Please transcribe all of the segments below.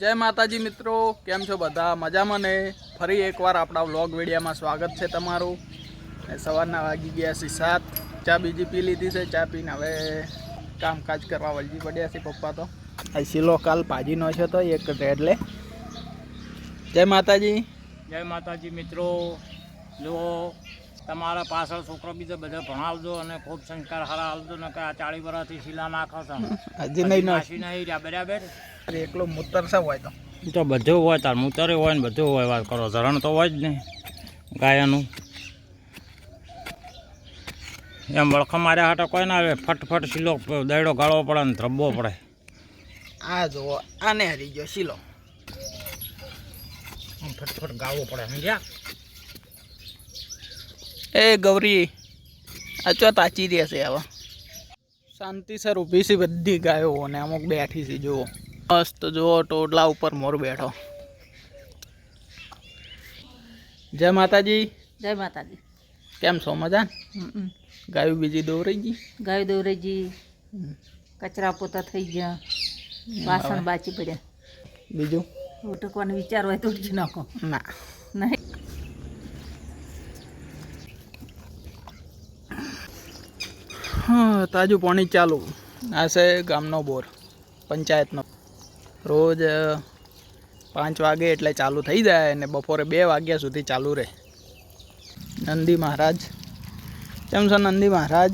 જય માતાજી મિત્રો, કેમ છો બધા? મજામાં ને? ફરી એકવાર આપણા વ્લોગ વિડીયામાં સ્વાગત છે તમારું. સવારના વાગી ગયા છે સાત. ચા બીજી પી લીધી છે, ચા પીને હવે કામકાજ કરવા વળગી પડ્યા છે પપ્પા તો. સિલો કાલ ભાજીનો છે તો એક રેડલે જય માતાજી. જય માતાજી મિત્રો. જુઓ તમારા પાછળ છોકરો બીજો બધો ભણાવજો અને ખૂબ સંસ્કાર હારા આવજો ને કે આ ચાળી વર્ષથી શીલા નાખો છો. હજી નહીં નાસી નહીં રહ્યા બરાબર? એકલો મૂતર છે હોય તો? તો બધું હોય તાર મૂતરે હોય ને બધું હોય વાત કરો ધરણ તો હોય જ નહીં ગાયાનું. એમ વળખા માર્યા હાટો કોઈ ના આવે ફટફટ શીલો દૈડો ગાળવો પડે ને ધ્રબવો પડે. આ જુઓ આને હરી ગયો શીલો. ફટફટ ગાળવો પડે સમજ્યા? એ ગૌરી અચવા તાચી રહેશે હવે. શાંતિસર ઊભી છે બધી ગાયો અને અમુક બેઠી છે જુઓ. મસ્ત જુઓ ટોડલા ઉપર મોર બેઠો. જય માતાજી. જય માતાજી. કેમ છો મજા ગાયું બીજી દોરાઈ ગઈ? ગાયું દોરાઈ ગઈ. કચરા પોતા થઈ ગયા. વાસણ બાચી પડ્યા. બીજું? ઉટકવાનો વિચાર હોય તો ઉટકી નાખો ના. નહીં હા તાજું પાણી ચાલુ. આ છે ગામનો બોર, પંચાયતનો. રોજ પાંચ વાગે એટલે ચાલુ થઈ જાય અને બપોરે બે વાગ્યા સુધી ચાલુ રહે. નંદી મહારાજ. કેમ છે નંદી મહારાજ?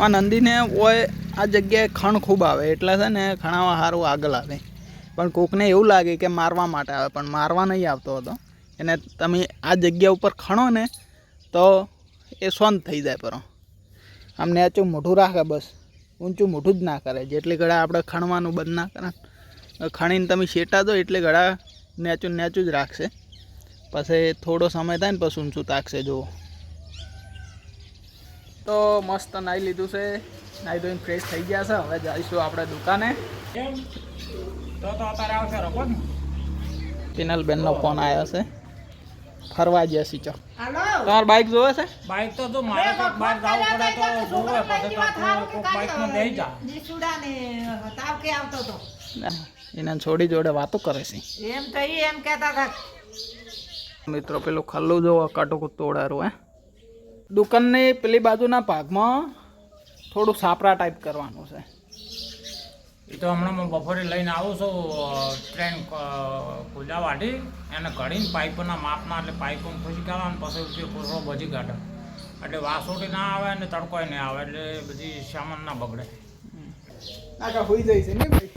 આ નંદીને હોય આ જગ્યાએ ખણ ખૂબ આવે, એટલે છે ને ખણાવા સારું આગળ આવે. પણ કોકને એવું લાગે કે મારવા માટે આવે, પણ મારવા નહીં આવતો હતો. એને તમે આ જગ્યા ઉપર ખણો ને તો એ શાંત થઈ જાય પરો. આમ નેચું મોઢું રાખે બસ. ઊંચું મોઢું જ ના કરે. જેટલી ઘડા આપણે ખણવાનું બંધ ના કરે ખણીને તમે શેટા દો એટલે ઘડા નેચું નેચું જ રાખશે. પછી થોડો સમય થાય ને પછી ઊંચું તાકશે જુઓ. તો મસ્ત નાહી લીધું છે. નાહી ધોઈને ફ્રેશ થઈ ગયા છે. હવે જઈશું આપણે દુકાને. તો તો અત્યારે આવશે પિનલબેનનો ફોન આવ્યો છે. ફરવા ગયા છીએ ચો. હાલો. તમારી જોવે છે? બાઈક તો જો મારે તો બહાર જવું પડે તો જોવે પછી તો બાઈક કોક લઈ જા જીસુડા ને તાવ કે આવતો તો. એને છોડી જોડે વાતો કરે છે. એમ તો ઈ એમ કહેતા હતા. મિત્રો પેલું ખલ્લું જો કાટો તોડારું હે. દુકાનની પેલી બાજુના ભાગમાં થોડું સાપરા ટાઈપ કરવાનું છે. એ તો હમણાં હું બપોરે લઈને આવું છું ટ્રેન કુજા વાટી એને ઘડીને પાઇપોના માપના એટલે પાઇપો ખુશી કાઢવાનું પછી ઉપયોગ પૂરો બધી કાઢે એટલે વાસોટી ના આવે અને તડકોય નહીં આવે એટલે બધી સામાન ના બગડે. આગળ હોઈ જાય છે ને ભાઈ?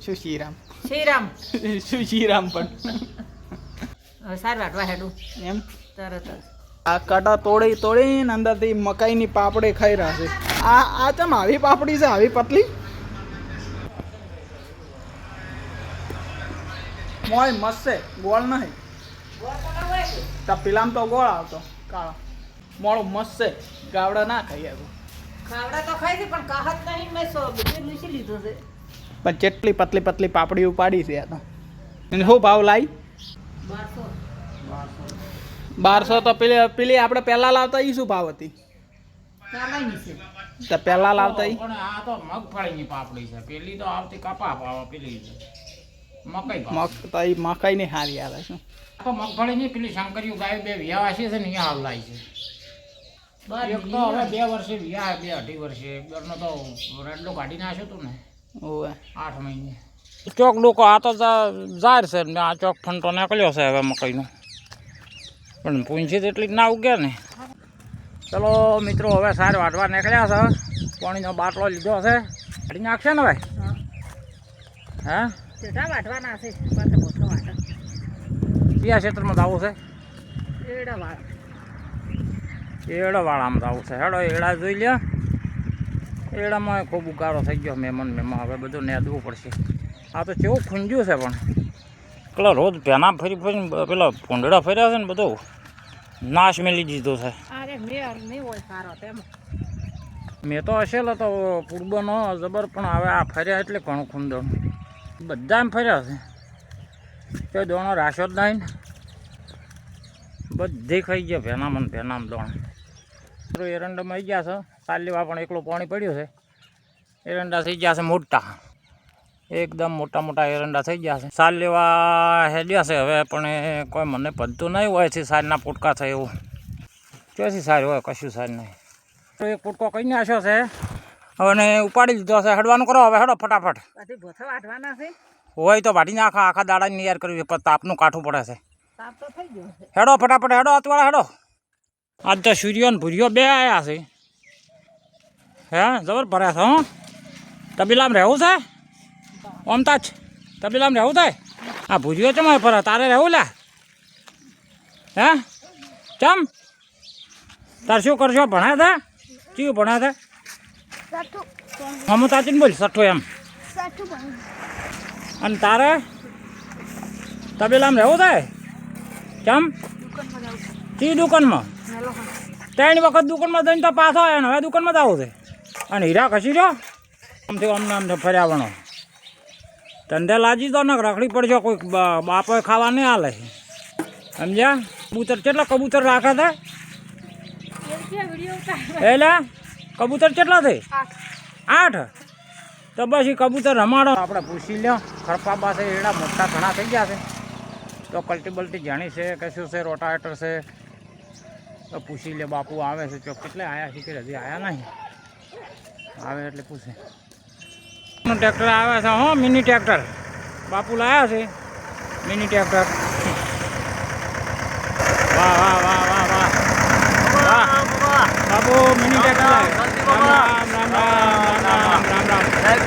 શું શ્રીરામ? શ્રીરામ. શું શ્રીરામ પણ? સારું સાર હેડું. એમ? તરત જ. આ કાંટા તોડી તોડીને અંદરથી મકાઈની પાપડી ખાઈ રહ્યા છે. આ આ ચમ આવી પાપડી છે? આવી પતલી? મોય મસ્ત છે. ગોળ નહીં. તા પેલામ તો ગોળ આવતો કાળો. મોળું મસ્ત છે. ગાવડા ના ખાઈ આવ્યું ખાવડા તો ખાઈ છે પણ કાહત નહીં મેં સો લૂસી લીધું છે. પણ જેટલી પતલી પતલી પાપડી ઉપાડી છે આ તો. શું ભાવ લાવી બારસો. બારસો. તો પેલી પેલી આપણે પહેલાં લાવતા એ શું ભાવ હતી? તો પહેલાં લાવતા ઈ? આ તો મગફળીની પાપડી છે. પેલી તો આવતી કપા પાવા પેલી છે. મકાઈ. મગ તો એ મકાઈની હારી આવે શું આ તો મગફળીની પેલી શંકરીઓ ગાય બે વિયાવાસી છે ને અહીંયા આવલાય છે. એક તો હવે બે વર્ષે વ્યા બે અઢી વર્ષે. બેરનો તો રેડલો કાઢી નાખ્યો તું ને. ઓવે. આઠ મહિને. ચોક લોકો આ તો જાહેર છે ને આ ચોક ફંટો નીકળ્યો છે હવે મકાઈનો. પણ પૂંછી એટલી જ ના ઉગે ને. ચલો મિત્રો હવે સાર વાટવા નીકળ્યા છે. પાણીનો બાટલો લીધો છે. કાઢી નાખશે ને ભાઈ? હા. ચેટા વાટવાના છે. કયા ક્ષેત્રમાં આવું છે? એડા વાળ એડાવાળામાં આવું છે. હેડો એડા જોઈ લ્યો. એડામાં ખૂબ ઉગારો થઈ ગયો મહેમાન મહેમાન હવે બધું નેદવું પડશે. આ તો કેવું ખૂંજ્યું છે પણ. પેલા રોજ પેના ફરી ફરીને પેલા ભૂંડડા ફર્યા છે ને બધું. નાશ મેલી દીધો છે. મેં તો હશેલો તો પૂર્વનો જબર પણ હવે આ ફર્યા એટલે ઘણું ખૂંદણ બધા એમ ફર્યા છે. તો દોણો રાશો જ નહીં બધી ખાઈ ગયા ભેનામ ભેનામ દોણ. એરંડામાં આવી ગયા છે. સાલીવા પણ એકલો પાણી પડ્યું છે. એરંડા થઈ ગયા છે મોટા. એકદમ મોટા મોટા એરંડા થઈ ગયા છે. સાલ લેવા હેડ્યા છે હવે પણ એ કોઈ મને પડતું નહીં હોય છે સારના પોટકા થાય એવું. ચોથી સાર હોય કશું સાર નહીં. તો એક પોટકો કઈ નાખ્યો છે? હવે ઉપાડી લીધો છે. હેડવાનું કરો હવે હેડો ફટાફટ. હોય તો વાટીને આખા આખા દાડાની તૈયાર કરવી પણ તાપનું કાઠું પડે છે. હેડો ફટાફટ હેડો અત્યારે હેડો. આજ તો સૂર્યો ને ભૂર્યો બે આવ્યા છે. હે જબર ભર્યા છે હં? તબીલામ રહેવું છે? ઓમ તાજ તબીલામ રહેવું થાય? આ ભૂજ્યો છે મારે ફરા? તારે રહેવું લે? હે? ચમ? તાર શું કરશો ભણ્યા હતા ચિયું ભણ્યા હતા હમ તાચીને બોલ સઠ્ઠું એમ. અને તારે? તબેલામ રહેવું થાય? ચમ? ચી દુકાનમાં? ત્રણ વખત દુકાનમાં જઈને તો પાછો આવ્યો ને હવે દુકાનમાં જ આવું છે. અને હીરા ખસી રહ્યો? આમથી અમને આમ ફર્યાવણો ધંધે લાજી તો ને, રખડી પડજો, કોઈ બાપો ખાવા નહીં હાલે સમજ્યા? કબૂતર કેટલા કબૂતર રાખે છે? એટલે? કબૂતર કેટલા થઈ આઠ. તો બસ એ કબૂતર રમાડો. આપણે પૂછી લ્યો ખરપા પાસે એડા મોટા ઘણા થઈ ગયા છે. તો કલ્ટી બલ્ટી જાણી છે કે શું છે, રોટાવેટર છે? તો પૂછી લે બાપુ આવે છે. ચોક કેટલે આવ્યા છે કે હજી આવ્યા નહીં? આવે એટલે પૂછે. ટ્રેક્ટર આવે છે. હો મિની ટ્રેક્ટર બાપુ લાયા છે. મિની ટ્રેક્ટર વાહ વાહ વાહ વાહ વાહ. બાપુ મિની ટ્રેક્ટર લાવ્યા. રામ રામ રામ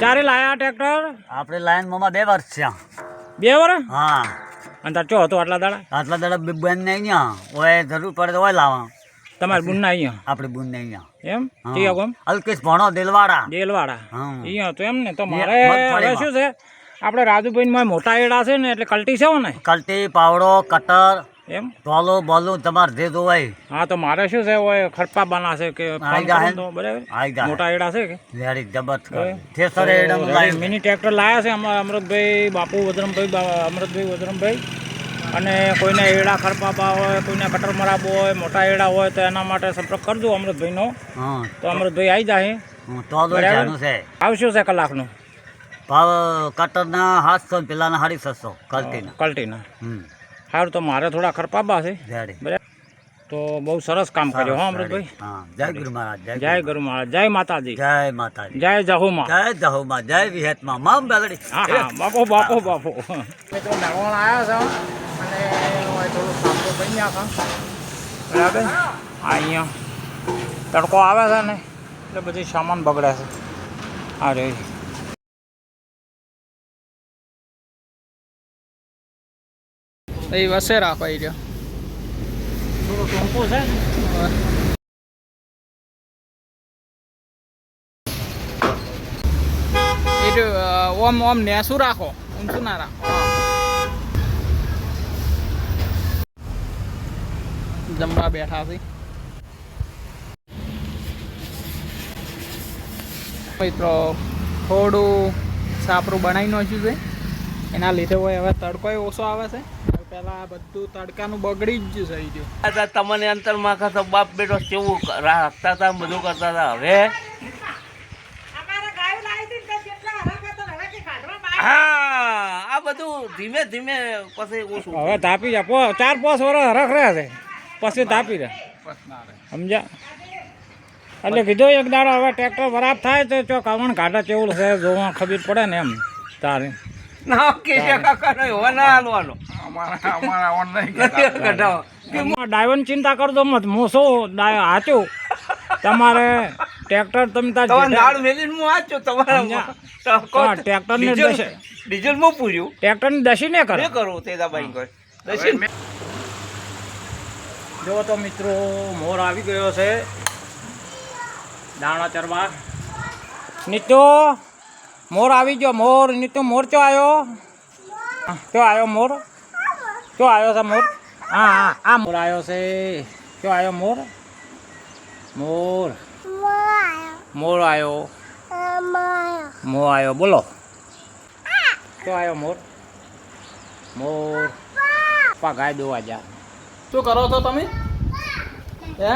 ક્યારે લાયા ટ્રેક્ટર આપણે લાઈન મામા બે વર્ષ છે બે વર્ષ? હા. અને તાર ચો હતો આટલા દાડા? આટલા દાડા બેન ને અહીંયા ઓય જરૂર પડે તો ઓય લાવા. તમારે બુન ના અહીંયા આપણે બુન ને અહીંયા એમ. ચિયા ગોમ અલ્કેશ ભણો દેલવાડા. દેલવાડા. અહીંયા તો એમ ને તો મારે શું છે? આપણે રાજુભાઈ મોટા એડા છે ને એટલે કલ્ટી છે ને કલ્ટી પાવડો કટર એમ? ઢોલો બોલું તમારે જે જોવાય. હા તો મારે શું છે? ઓય ખરપા બાના છે કે બરાબર. મોટા એડા છે કે? વેરી જબરત થેસર એડા મિની ટ્રેક્ટર લાયા છે અમારા અમૃતભાઈ બાપુ વદરમભાઈ અમૃતભાઈ વદરમભાઈ અને કોઈને એડા ખરપાબા હોય કોઈને કટર મરાબો હોય મોટા એડા હોય તો એના માટે સંપર્ક કરજો અમૃતભાઈનો. હા. તો અમૃતભાઈ આવી જાય આવશું છે કલાકનું. ભાવ કટરના સાતસો પેલાના સાડી છસો કલ્ટીના. કલ્ટીના સારું તો મારે થોડા ખરપાબા છે. બરાબર? તો બહુ સરસ કામ કર્યો હો અમૃતભાઈ? જય ગુરુ મહારાજ જય ગુરુ. મહારાજ. જય માતાજી. જય માતાજી. જય જહુમા. જય જહુમા જય વિહેતમાં. મામ બેલડી હા હા બાપો બાપો બાપો. મિત્રો આવ્યા છે થોડું સાંભળો કરી નાખા. બરાબર? અહીંયા તડકો આવે છે ને એટલે બધી સામાન બગડે છે. આ રે એ વસે રાખો એ રહ્યો? થોડું ટૂંકું છે ઓમ ઓમ નેસું રાખો ઊંચું ના રાખો. જમવા બેઠા છે. મિત્રો થોડું સાપરું બનાવી નાખ્યું છે. એના લીધે હોય હવે તડકો ઓછો આવે છે. પેલા બધું તડકાનું બગડી જ ગયું. છે ઈ રહ્યું. હતા તમને અંતરમાં ખાતો બાપ બેટો કેવું રાખતા હતા બધું કરતા હતા. હવે? હા આ બધું ધીમે ધીમે પછી ઓછું હવે તાપી જા. પો- ચાર પાંચ વર્ષ હરખ રહ્યા છે. પછી તાપી રહે સમજ્યા? એટલે કીધું એક દાડો હવે ટ્રેક્ટર બરાબર થાય તો ચોક કવણ ઘાટા કેવું છે જોવા ખબર પડે ને એમ. તારે. ડાયવન નો ના ચિંતા કરજો મત. હું શું હાચું? તમારે ટ્રેક્ટર તમે ટ્રેક્ટર? તો ટ્રેક્ટરને ડીઝલમાં પૂર્યું ટ્રેક્ટરની દશી ને કરો. કરો દશી જો તો મિત્રો, મોર આવી ગયો છે. દાણા ચરવા. નીતો, મોર આવી ગયો. મોર, નીતો, મોર ચો આવ્યો ચો આવ્યો મોર? ક્યો આવ્યો છે મોર? હા આ મોર આવ્યો છે. ક્યો આવ્યો મોર? મોર. મોર આવ્યો મોર આવ્યો બોલો. ચો આવ્યો મોર? મોર. પા ગાય દોવા જા. શું કરો છો તમે? હે?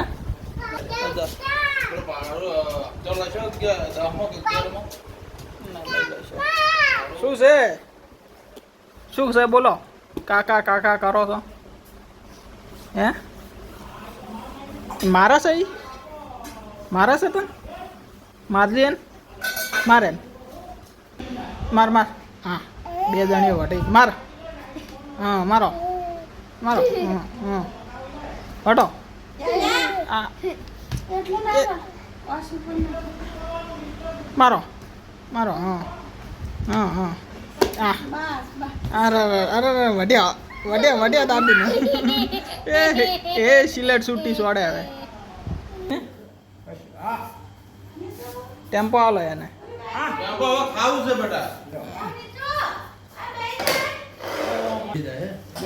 શું છે? શું છે? બોલો. કાકા કાકા કરો છો? હે? મારા છે? મારા છે પણ? મારલી એને? મારે માર માર. હા બે જણીઓ વટી માર. હા મારો. મારો. હં. હં હટો મારો. મારો હા. હા હા. આ. અરે અરે અરે વઢ્યા. વઢ્યા વઢ્યા દાબીને. એ એ સિલેટ છૂટી સોડે હવે. ટેમ્પો આલો એને.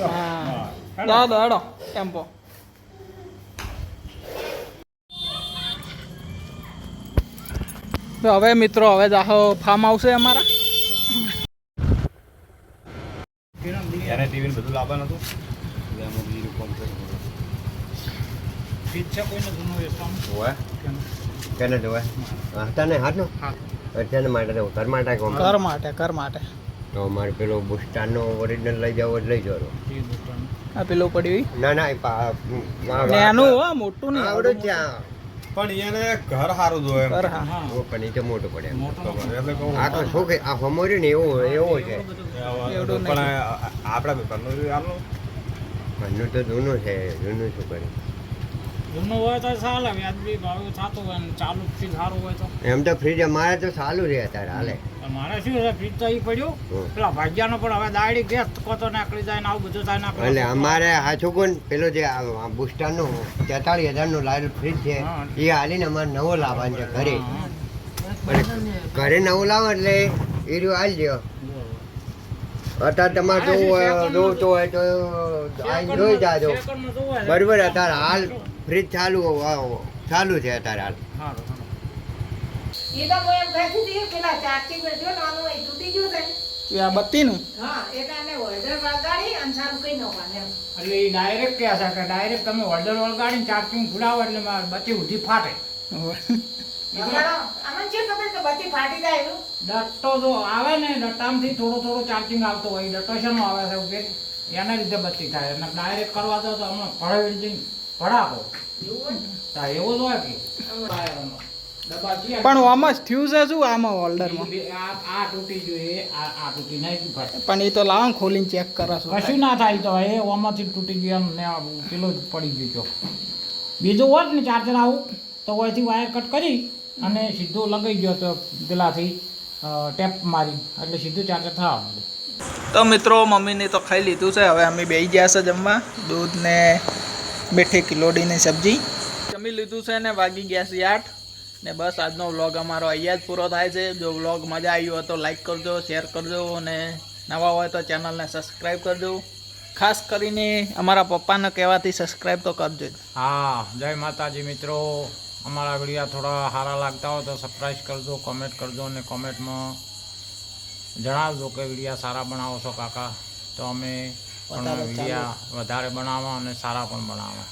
હા. દો દો હેડો. ટેમ્પો તો હવે મિત્રો હવે જાહો ફાર્મ આવશે અમારા. એને ટીવી બધું લાવવાનું હતું એટલે બીજું કોઈને જૂનું હોય કેને હાથનો અત્યારે માટે કર માટે કર. માટે તો મારે પેલો બુસ્ટાનનો ઓરિજિનલ લઈ જાવ લઈ દુકાન આ પેલું પડ્યું ના ના નાનું હો મોટું નહીં આવડે ત્યાં. પણ એને ઘર સારું જોવે ઘર હા. પણ એ તો મોટું પડે આ તો શું કે આ હમોરી ને એવું એવો છે. પણ આપણા ઘરનું આલો ઘરનું તો જૂનું છે જૂનું શું કરે? જૂનું હોય તો ચાલે વ્યાજબી ભાવે થતું હોય ને ચાલુ ફ્રીજ સારું હોય તો. એમ તો ફ્રીજ અમારે તો ચાલુ રહે અત્યારે હાલે. મારે શું છે ફ્રીજ તો એ પડ્યું. પેલા ભાગ્યાનો પણ હવે દાડી ગેસ કોતો નાખડી જાય ને આવું બધું થાય ને એટલે અમારે આ છોકરો પેલો જે આ બુસ્ટારનું તેતાળીસ હજારનું લાવેલું ફ્રીજ છે એ હાલીને અમારે નવો લાવવાનો છે ઘરે. ઘરે નવું લાવો એટલે એ રહ્યું હાલ જ્યો અત્યારે તમારે જોવું હોય જોવું હોય તો જોઈ જાજો. બરોબર અત્યારે હાલ ફ્રીજ ચાલુ ચાલુ છે અત્યારે હાલ. એ તો હું એમ કહેતી હતી પેલા ચાર્જિંગ જો નાનું હોય તૂટી ગયું છે. આ બત્તીનું હા એટલે એ ડાયરેક્ટ કહે છે કે ડાયરેક્ટ તમે હોલ્ડર વળગાડીને ચાર્જિંગ ફુલાવો એટલે મારી બત્તી ઉધી ફાટે. અમારો આમાં છે ખબર કે બત્તી ફાટી જાય એવું? ડટ્ટો તો આવે ને ડટ્ટામાંથી થોડો થોડો ચાર્જિંગ આવતો હોય ડટ્ટો શેનો આવે છે કે? એના લીધે બત્તી થાય. અને ડાયરેક્ટ કરવા દો તો હમણાં ભળાવી જઈને ભડાકો હા એવો જ હોય કે. પણ આમાં થયું છે શું? આમાં હોલ્ડરમાં આ આ તૂટી જોઈએ આ આ તૂટી નહીં પણ એ તો લાવો ખોલીને ચેક કરાશું કશું ના થાય તો એ આમાંથી તૂટી ગયું એમ ને આ પેલો જ પડી ગયો છો બીજું હોત ને ચાર્જર આવું તો અહીંથી વાયર કટ કરી અને સીધું લગાઈ ગયો તો પેલાથી ટેપ મારી એટલે સીધું ચાર્જર થવા માંડ્યું. તો મિત્રો મમ્મીને તો ખાઈ લીધું છે. હવે અમે બેસી ગયા છે જમવા. દૂધ ને બેઠી કિલોડીની સબ્જી. જમી લીધું છે ને વાગી ગયા છે આઠ. ને બસ આજનો વ્લોગ અમારો અહીંયા જ પૂરો થાય છે. જો વ્લોગ મજા આવ્યો હોય તો લાઈક કરજો શેર કરજો અને નવા હોય તો ચેનલને સબસ્ક્રાઈબ કરજો. ખાસ કરીને અમારા પપ્પાને કહેવાથી સબસ્ક્રાઈબ તો કરજો હા જય માતાજી મિત્રો. અમારા વિડીયા થોડા સારા લાગતા હોય તો સબસ્ક્રાઈબ કરજો કોમેન્ટ કરજો અને કોમેન્ટમાં જણાવજો કે વિડીયા સારા બનાવો છો કાકા. તો અમે પણ વધારે વધારે બનાવવા અને સારા પણ બનાવવા.